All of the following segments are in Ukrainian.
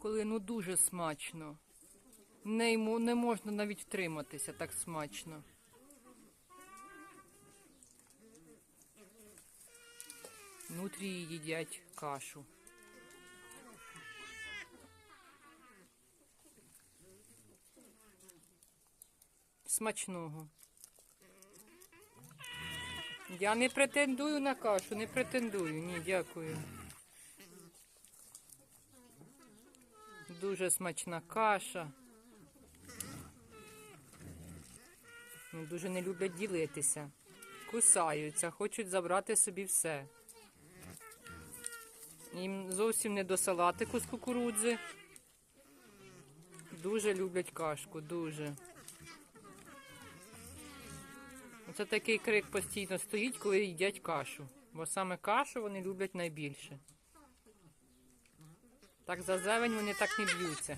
коли ну дуже смачно. Не, не можна навіть втриматися так смачно. Нутрії їдять кашу. Смачного. Я не претендую на кашу, не претендую. Ні, дякую. Дуже смачна каша. Ну, Дуже не люблять ділитися. Кусаються, хочуть забрати собі все. Їм зовсім не до салатику з кукурудзи. Дуже люблять кашку, дуже. Це такий крик постійно стоїть, коли їдять кашу. Бо саме кашу вони люблять найбільше. Так за зелень вони так не б'ються.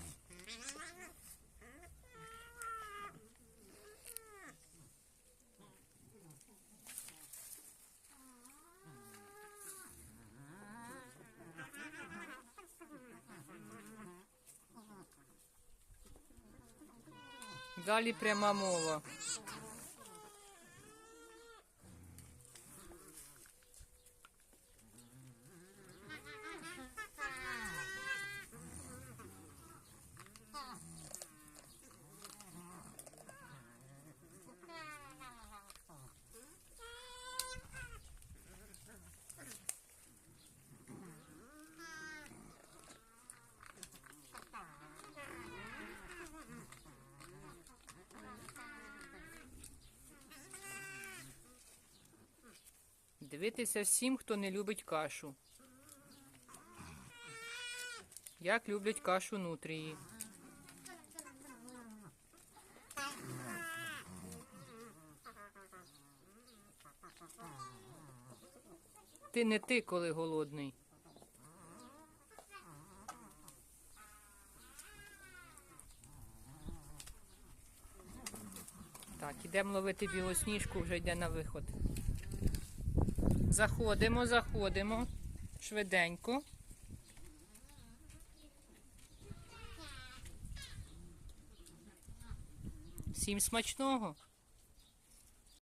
Далі пряма мова. Дивитися всім, хто не любить кашу. Як люблять кашу нутрії. Ти не ти, коли голодний. Так, ідемо ловити білосніжку, вже йде на виход. Заходимо, заходимо. Швиденько. Всім смачного.